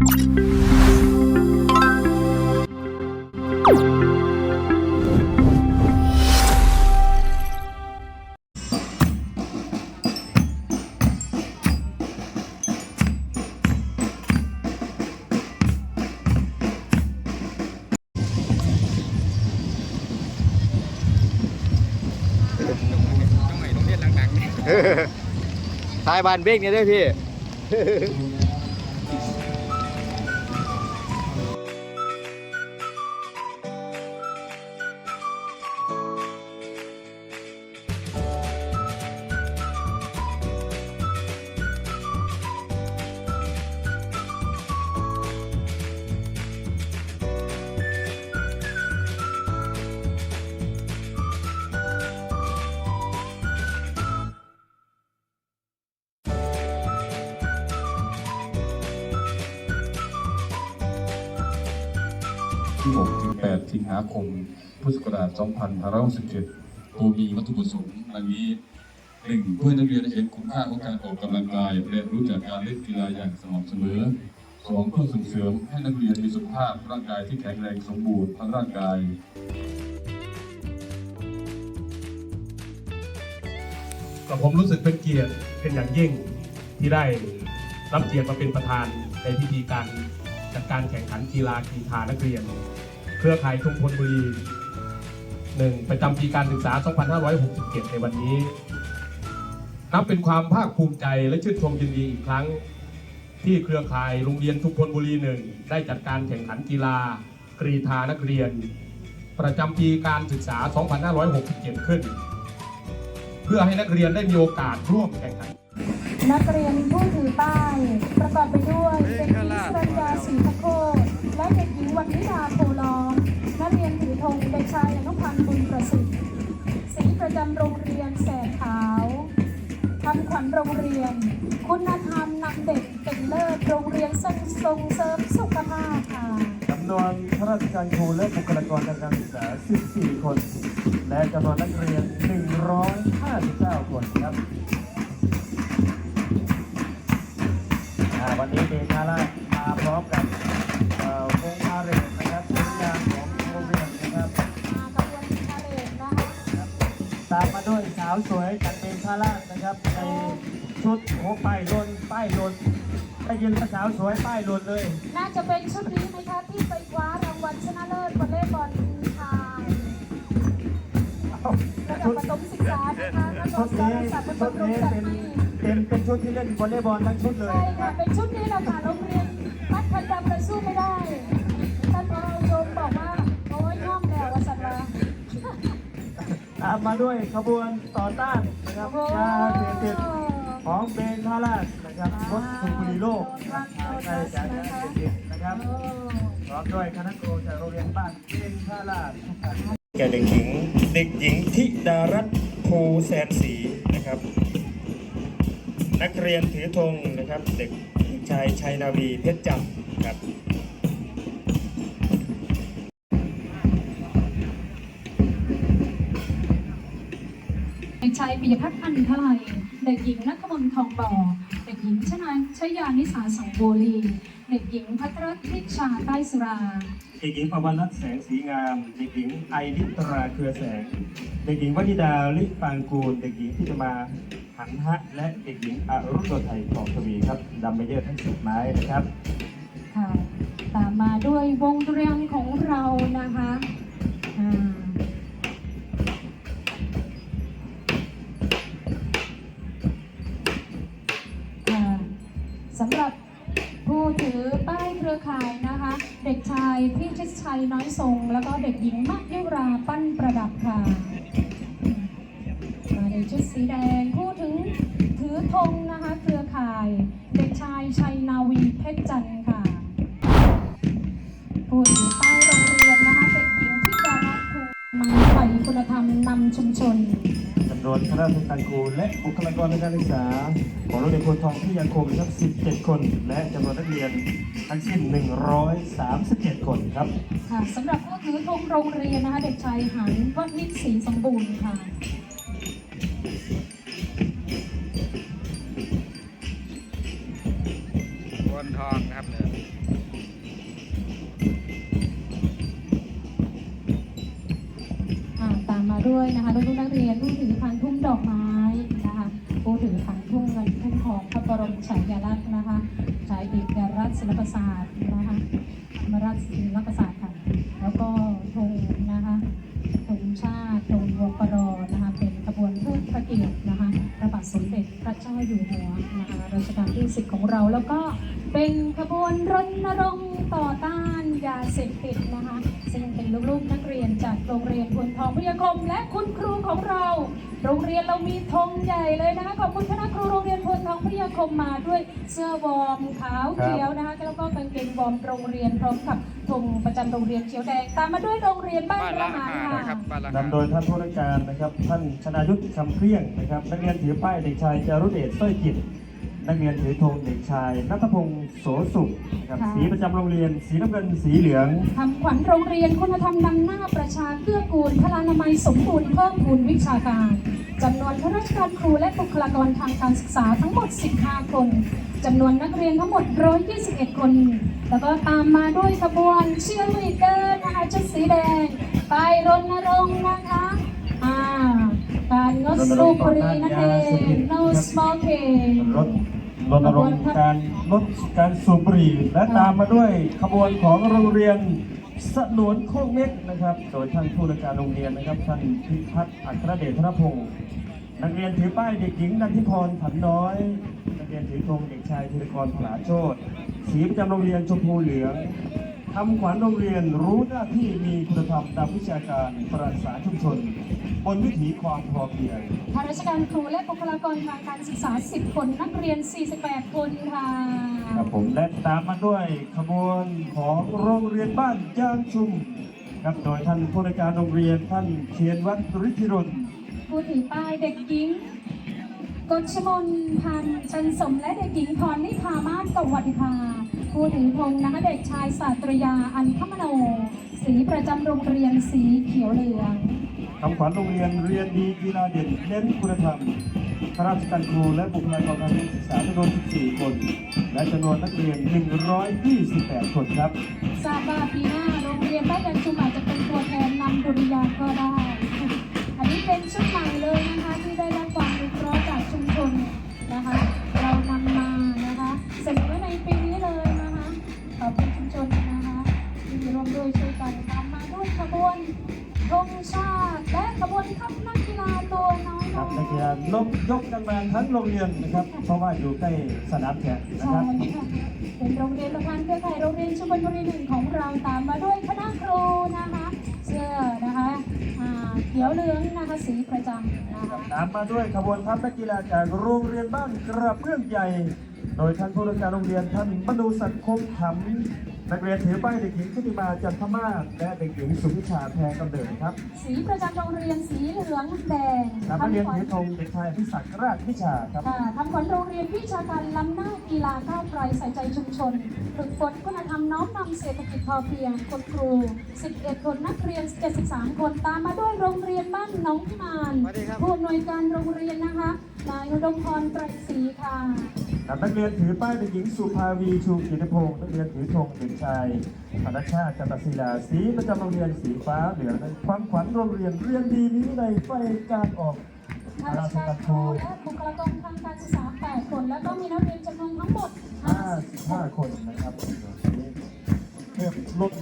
ทายบานเบ้งเนี่ยด้วยพี่ ที่6ถึง8สิงหาคม พุทธศักราช2567โดยมีวัตถุประสงค์ดังนี้หนึ่งเพื่อนักเรียนได้เห็นคุณค่าของการออกกำลังกายและรู้จักการเล่นกีฬาอย่างสม่ำเสมอสองเพื่อส่งเสริมให้นักเรียนมีสุขภาพร่างกายที่แข็งแรงสมบูรณ์ทั้งร่างกายกับผมรู้สึกเป็นเกียรติเป็นอย่างยิ่งที่ได้รับเกียรติมาเป็นประธานในพิธีการ จัดการแข่งขันกีฬากีฬานักเรียน เครือข่ายชุมพลบุรีหนึ่งประจำปีการศึกษา 2567 ในวันนี้ นับเป็นความภาคภูมิใจและชื่นชมยินดีอีกครั้ง ที่เครือข่ายโรงเรียนชุมพลบุรีหนึ่งได้จัดการแข่งขันกีฬากรีธานักเรียน ประจำปีการศึกษา 2567 ขึ้น เพื่อให้นักเรียนได้มีโอกาสร่วมแข่งขัน นักเรียนผู้ถือป้าย ประกอบไปด้วยเด็กหญิงสรัญญาศรีพะโค และเด็กหญิงวันนิดาโพลอมนักเรียนถือธงเด็กชายอนุพันธ์บุญประสิทธิ์สีประจำโรงเรียนแสดขาวคำขวัญโรงเรียน คุณธรรมนำเด็กเป็นเลิศโรงเรียนส่งส่งเสริมสุขภาพค่ะจำนวนข้าราชการครูและบุคลากรทางการศึกษา 14 คน และจำนวนนักเรียน 159 คนครับ วันนี้เดชาลามาพร้อมกับเอ่อวงพาเหรดนะครับเป็นงานของโรงเรียนนะครับ มากับวันพาเลทนะคะตามมาด้วยสาวสวยจากเดชาลานะครับในชุดโอ้ป้ายลนป้ายลนได้ยินว่าสาวสวยป้ายลนเลยน่าจะเป็นชุดนี้ไหมคะที่ไปคว้ารางวัลชนะเลิศวอลเลย์บอลชายระดับประถมศึกษานะคะนักชุดศึกนี้ษาประถชุมดศึกนี้ษาเป็นปี เป็นเป็นชุดที่เล่นวอลเลย์บอลทั้งชุดเลยใช่ค่ะเป็นชุดนี้แหละค่ะโรงเรียนพัฒนดำเลยสู้ไม่ได้ท่านพอโยมบอกว่าโอ้ยย่อมแล้วว่าสัตว์ละตามมาด้วยขบวนต่อต้านนะครับโอ้ยาเสพติดของเบนทาราชนะครับรถสูบบุหรี่โลกนะครับใช่จากยาเสพติดนะครับโอ้พร้อมด้วยคณะครูจากโรงเรียนบ้านเบนทาราชทุกท่านแก่เด็กหญิง เด็กหญิงธิดารัตน์ภูแสนศรี นะครับนักเรียนถือธงนะครับ เด็กชายชัยนาวีเพชรจำครับเด็กชายปิยพัฒน์อันทไลยเด็กหญิงนัทมนต์ทองบ่อ เด็กหญิงชนานชยานิสาสังโบลีเด็กหญิงพัทรทิชาใต้สุรา เด็กหญิงปวันรัตน์แสงสีงาม เด็กหญิงไอริตราเครือแสง เด็กหญิงวนิดาลิปางกูล เด็กหญิงที่จะมา หันฮะและเด็กหญิงอรุณโดไทยทองทวีครับดำไปเยอะทั้งสิบไม้นะครับค่ะตามมาด้วยวงเรียงของเรานะคะอ่าค่ะสำหรับผู้ถือป้ายเครือข่ายนะคะ เด็กชายพี่ชิดชัยน้อยทรง แล้วก็เด็กหญิงมักยุราปั้นประดับ ผู้ถือป้ายโรงเรียนนะคะเด็กหญิงที่ดารัตน์ภูมังไฟคุณธรรมนำชุมชนจำนวนคณะผู้การครูและบุคลากรทางการศึกษา ของโรงเรียนโพธิ์ทองที่ยังคงทั้ง 17 คน และจำนวนนักเรียนทั้งสิ้น 137 คนครับ ค่ะสำหรับผู้ถือธงโรงเรียนนะคะเด็กชายหันวัฒนิศรีสมบูรณ์ค่ะวันทองนะครับเนี่ย ด้วยนะคะลูกๆนักเรียนผู้ถือพันทุ่มดอกไม้นะคะผู้ถือพันทุ่มเงินทุ่มทองพระบรมฉายาลักษณ์นะคะฉายเอกรัฐศิลปศาสตร์นะคะมรัฐศิลปศาสตร์ค่ะแล้วก็ธงนะคะธงชาติธงวงปรนะคะเป็นขบวนเทิดพระเกียรตินะคะพระบาทสมเด็จพระเจ้าอยู่หัวนะคะรัชกาลที่สิบของเราแล้วก็เป็นขบวนรณรงค์ ต่อต้านยาเสพติดนะคะซึ่งเป็นลูกๆนักเรียนจากโรงเรียนพลทองพิทยาคม และคุณครูของเรา โรงเรียนเรามีธงใหญ่เลยนะคะขอบคุณคณะครูโรงเรียนพลทองพิทยาคมมาด้วยเสื้อวอร์มขาวเขียวนะคะแล้วก็กางเกงวอร์มโรงเรียนพร้อมกับธงประจำโรงเรียนเขียวแดงตามมาด้วยโรงเรียนบ้านบ้านกละระหาหารนะครับค่ะบ้านละหารนำโดยท่านผู้ราชการนะครับ ท่านชนายุทธคำเครียงนะครับนักเรียนถือป้ายเด็กชายจารุเดชสร้อยจิต นักเรียนถือธงเด็กชายนัทพงศ์โสสุขนะครับค่ะ สีประจำโรงเรียน สีน้ำเงินสีเหลืองทำขวัญโรงเรียนคุณธรรมนำหน้าประชาเกื้อกูลพลานามัยสมบูรณ์เพิ่มพูนวิชาการจำนวนข้าราชการครูและบุคลากรทางการศึกษาทั้งหมด 15 คนจำนวนนักเรียนทั้งหมด 121 คน แล้วก็ตามมาด้วยขบวนเชียร์ลีดเดอร์นะคะชุดสีแดง ไปรณรงค์นะคะอ่า การงดสูบบุหรี่นั่นเอง no smoking รถรณรงค์การลดการสูบบุหรี่และตามมาด้วยขบวนของโรงเรียนสนวนโคกเม็กนะครับ โดยท่านผู้ราชการโรงเรียนนะครับท่านพิพัฒน์อัครเดชธนพงศ์นักเรียนถือป้ายเด็กหญิงนันทิพรผันน้อย นักเรียนถือธงเด็กชายธีรกรผลาโชตสีประจำโรงเรียนชมพูเหลือง ทำขวัญโรงเรียนรู้หน้าที่มีคุณธรรมตามวิชาการประสานชุมชน บนวิถีความพอเพียงข้าราชการครูและบุคลากรทางการศึกษา 10 คนนักเรียน 48 คนค่ะครับผมและตามมาด้วยขบวนของโรงเรียนบ้านยางชุมครับโดยท่านผู้ในวยการโรงเรียนท่านเชียนวัฒน์ฤทธิรนผู้ถือป้ายเด็กหญิง กฎชมนพันธ์ชันสมและเด็กหญิงพรนิพามาศกวัติภาผู้ถือธงนะคะเด็กชายศาสตรยาอันคมโน สีประจำโรงเรียนสีเขียวเหลืองคำขวัญโรงเรียนเรียนดีกีฬาเด่นเน้นคุณธรรมข้าราชการครูและบุคลากรทางการศึกษาจำนวน 14 คน และจำนวนนักเรียน 128 คนครับ ทราบว่าปีหน้า ครับๆนักกีฬาลบยกกันมาทั้งโรงเรียนนะครับ เพราะว่าอยู่ใกล้สนามแข่งนะใช่ครับ ค่ะเป็นโรงเรียนประธานเครือข่ายโรงเรียนชุมพลบุรีหนึ่งของเราตามมาด้วยคณะครูนะคะ เสื้อนะคะอ่าเขียวเหลืองนะคะสีประจำนะคะตามมาด้วยขบวนทัพนักกีฬาจากโรงเรียนบ้านกระเบื้องใหญ่ โดยท่านผู้ราชการโรงเรียนท่านมนูสันคมขำ นักเรียนถือป้ายเด็กหญิงชุติมาจันทมาศและเด็กหญิงสุวิชาแพรกำเนิดครับสีประจำโรงเรียนสีเหลืองแดงนักเรียนทำขวัถืญอธงเด็กชายพิศักดิ์ราชวิชาครับค่ะทำขวัญโรงเรียนวิชาการล้ำหน้ากีฬาก้าวไกลใส่ใจชุมชนฝึกฝนคุณธรรมน้อมนำเศรษฐกิจพอเพียงคนครู 11 คนนักเรียน 73 คนตามมาด้วยโรงเรียนบ้านหน้องพิมานสวัสดีครับผู้อำนวยการโรงเรียนนะคะ นายอุดมพรไตรศรีค่ะนักเรียนถือป้ายเด็กหญิงสุภาวีชูกิติพงศ์นักเรียนถือธงเด็กชายธนชาติจันตศิลาสีประจำโรงเรียนสีฟ้าเหลืองในความขวัญโรงเรียนเรียนดีนี้ในไฟการออกข้าราชการครูและบุคลากรทางการศึกษา 8 คน แล้วก็มีนักเรียนจำนวนทั้งหมด 55 คนนะครับเพิ่มลด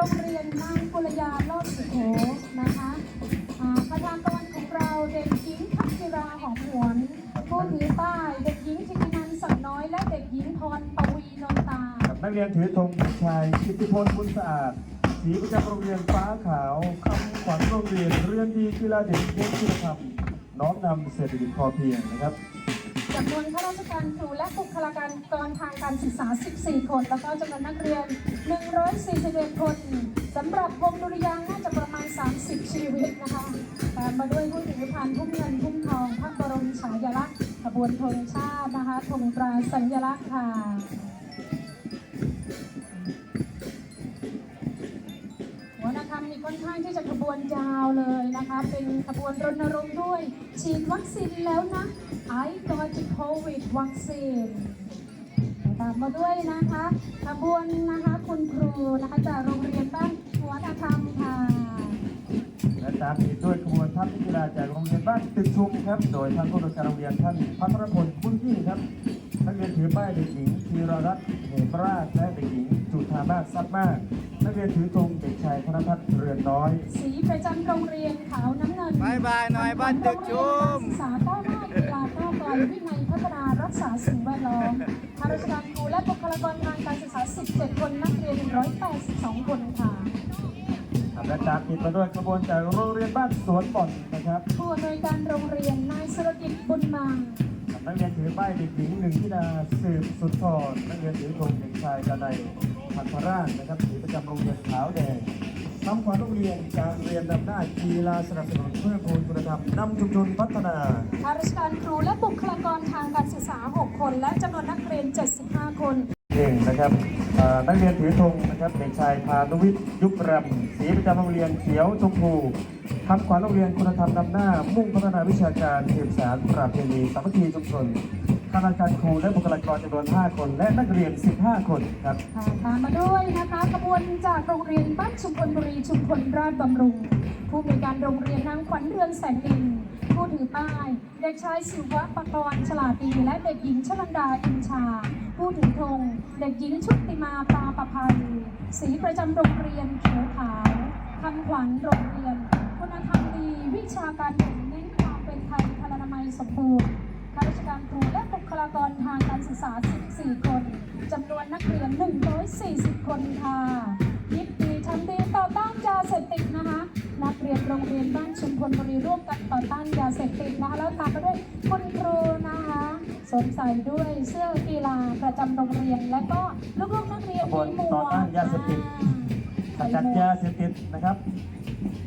โรงเรียนนางกุลยาโลดสุโขนะคะอาประธานกรของเราเด็กหญิงพัชราหอมหวนผู้ถือป้ายเด็กหญิงจิตินันสักน้อย และเด็กหญิงพรปวีนนตานักเรียนถือธงชายกิติพลบุญสะอาดสีประจำโรงเรียนฟ้าขาวคำขวัญโรงเรียนเรียนดีกีฬาเด่นเด่นคุณธรรมน้อมนำเศรษฐกิจพอเพียงนะครับ จำนวนข้าราชการครูและบุคลากรกรทางการศึกษา 14 คน แล้วก็จำนวนนักเรียน 141 คนสำหรับวงดุริยางน่าจะประมาณ 30 ชีวิตนะคะตามมาด้วยผู้ถือพานพุ่มเงินพุ่มทองพระบรมฉายาลักษณ์ขบวนธงชาตินะคะธงตราสัญลักษณ์ค่ะ ทยางที่จะขบวนยาวเลยนะคะ เป็นขบวนรณรงค์ด้วย ฉีดวัคซีนแล้วนะ I got COVID วัคซีนตามมาด้วยนะคะขบวนนะคะคุณครูนะคะจากโรงเรียนบ้านหัวนาธรรมค่ะและตามติดด้วยขบวนทัพนักกีฬาจากโรงเรียนบ้านตึกชุมครับ โดยท่านผู้อำนวยการโรงเรียนท่านพัทรพลบุญยิ่งครับนักเรียนถือป้ายเด็กหญิงธีรรัตน์เหมราชและเด็กหญิงจุธามาศซับมาก นักเรียนถือธงเด็กชายธนพัฒน์เรือนน้อย สีประจำโรงเรียนขาวน้ำเงินบายบายหน่อยบ้านตึกชุมศึกษาก้าวหน้ากีฬาก้าวไกลวินัยพัฒนารักษาสิ่งแวดล้อมข้าราชการครูและบุคลากรทางการศึกษา 17 คนนักเรียน 182 คนค่ะครับและตามติดมาด้วยขบวนจากโรงเรียนบ้านสวนบ่อนนะครับผู้อำนวยการโรงเรียนนายสุรกิจบุญมา นักเรียนถือป้ายเด็กหญิงหนึ่งธิดาสืบสุดทรนักเรียนถือธงเด็กชายกาไดพันธราชนะครับถือประจำโรงเรียนขาวแดงทำความโรงเรียนการเรียนนำหน้ากีฬาสนับสนุนเพื่อพูนคุณธรรมนำชุมชนพัฒนาข้าราชการครูและบุคลากรทางการศึกษา 6 คน และจำนวนนักเรียน 75 คน หนึ่งนะครับเอ่อนักเรียนถือธงนะครับเด็กชายพานุวิทย์ยุบรำสีประจำโรงเรียนเขียวชมพูทำขวัญโรงเรียนคุณธรรมนำหน้า มุ่งพัฒนาวิชาการสืบสารประเพณีสามัคคีชุมชนข้าราชการครูและบุคลากรจำนวน 5 คน และนักเรียน 15 คนครับค่ะตามมาด้วยนะคะขบวนจากโรงเรียนบ้านชุมพลบุรีชุมพลราชบำรุง ผู้มีการโรงเรียนนางขวัญเรือนแสงดินผู้ถือป้าย เด็กชายศิวะปกรณ์ฉลาดดีและเด็กหญิงชลันดาอินชา ผู้ถือธงเด็กหญิงชุติมาปาประภัยสีประจำโรงเรียนเขียวขาวคำขวัญโรงเรียน คุณธรรมดีวิชาการหนึ่งเน้นความเป็นไทยพลานามัยสมบูรณ์ข้าราชการครูและบุคลากรทางการศึกษา 14 คนจำนวนนักเรียน 140 คนค่ะยิบดีทำดีต่อต้านยาเสพติดนะคะ นักเรียนโรงเรียนบ้านชุมพลบุรีร่วมกันต่อต้านยาเสพติดนะคะแล้วตามมาด้วยคุณครูนะ สวมใส่ด้วยเสื้อกีฬาประจำโรงเรียน และก็ลูกๆนักเรียนมีหมต่อวกต้านยาเสพติดขอ่าจัดยาเสพติดนะครับ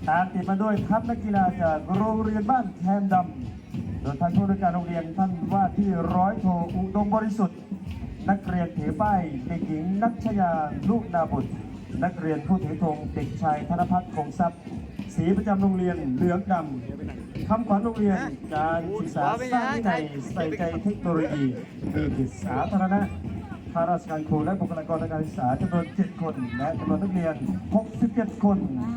ตามติดมาด้วยทัพนักกีฬาจากโรงเรียนบ้านแคนดำโดยท่านผู้ในการโรงเรียนท่านว่าที่ร้อยโทอุดมบริสุทธิ์ นักเรียนถือป้ายเด็กหญิงนัชยาลูกนาบุตร นักเรียนผู้ถือธงเด็กชายธนพัฒน์คงทรัพย์ สีประจำโรงเรียนเหลืองดำ คำขวัญโรงเรียนการศึกษาสร้างวินัยใส่ใจเทคโนโลยีมีจิตสาธารณะข้าราชการครูและบุคลากรทางการศึกษาจำนวน 7 คน และจำนวนนักเรียน 67 คน อ่า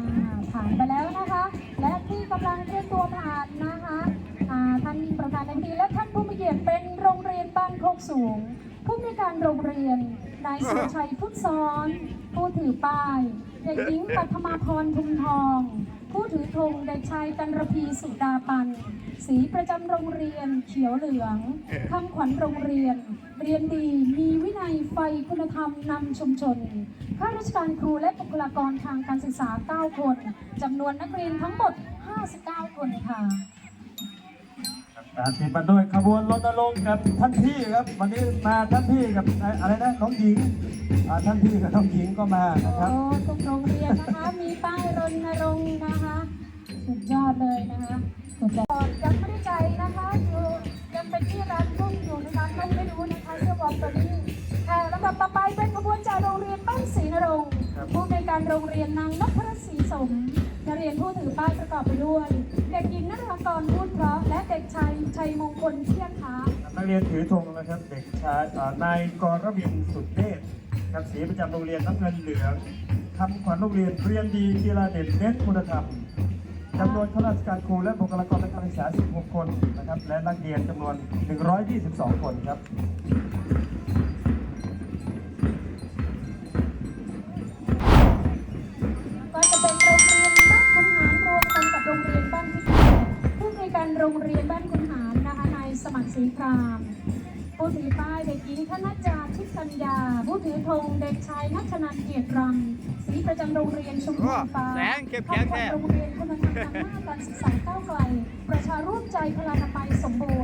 ผ่านไปแล้วนะคะ และที่กำลังเคลื่อนตัวผ่านนะคะอ่าท่านประธานในพิธีและท่านผู้มีเกียรติเป็นโรงเรียนบ้านโคกสูง ผู้มีการโรงเรียนนายสุชัยพุทธซ้อน ผู้ถือป้ายเด็กหญิงปัทมาพรทุมทอง ผู้ถือธงเด็กชายกันรพีสุดาปัน สีประจำโรงเรียนเขียวเหลืองคำขวัญโรงเรียน เรียนดีมีวินัยไฟคุณธรรมนำชุมชน ข้าราชการครูและบุคลากรทางการศึกษา 9 คนจำนวนนักเรียนทั้งหมด 59 คนค่ะ ตามติดมาด้วยขบวนรณรงค์กับท่านพี่ครับ วันนี้มาท่านพี่กับอะไรนะน้องหญิงอ่าท่านพี่กับน้องหญิงก็มานะครับโอ้ทุกโรงเรียนนะคะ มีป้ายรณรงค์นะคะ สุดยอดเลยนะคะสุดยอดยังไม่ได้ใจนะคะอยู่ยังเป็นที่ร้านรุ่งอยู่นะคะไม่ไม่รู้นะคะเสื้อบอลตัวนี้ค่ะลำดับต่อไปเป็นขบวนจากโรงเรียนบ้านศรีนรงค์ครับ ผู้ในวยการโรงเรียนนางนพรัตน์ศรีสมนัก เรียนผู้ถือป้ายประกอบไปด้วย เด็กหญิงนรากรพูดเพราะ และเด็กชายชัยมงคลเที่ยงค้านักเรียนถือธงนะครับ เด็กชายอ่านายกรวินสุดเดชครับสีประจำโรงเรียนน้ำเงินเหลืองทำขวัญโรงเรียนเรียนดีกีฬาเด่นเน้นคุณธรรมจำนวนข้าราชการครูและบุคลากรทางการศึกษา 16 คนนะครับ และนักเรียนจำนวน 122 คนครับ ศรีครามผู้ถือป้ายเด็กหญิงธนจาทิพย์กัญญา ผู้ถือธงเด็กชายนัชนันเกียรติรำสีประจำโรงเรียนชุมพรฟ้าแสงเข้มแข็งแท้โรงเรียนคุณธรรมนำหน้าการศึกษาก้าวไกล ประชาร่วมใจพลานามัยสมบูรณ์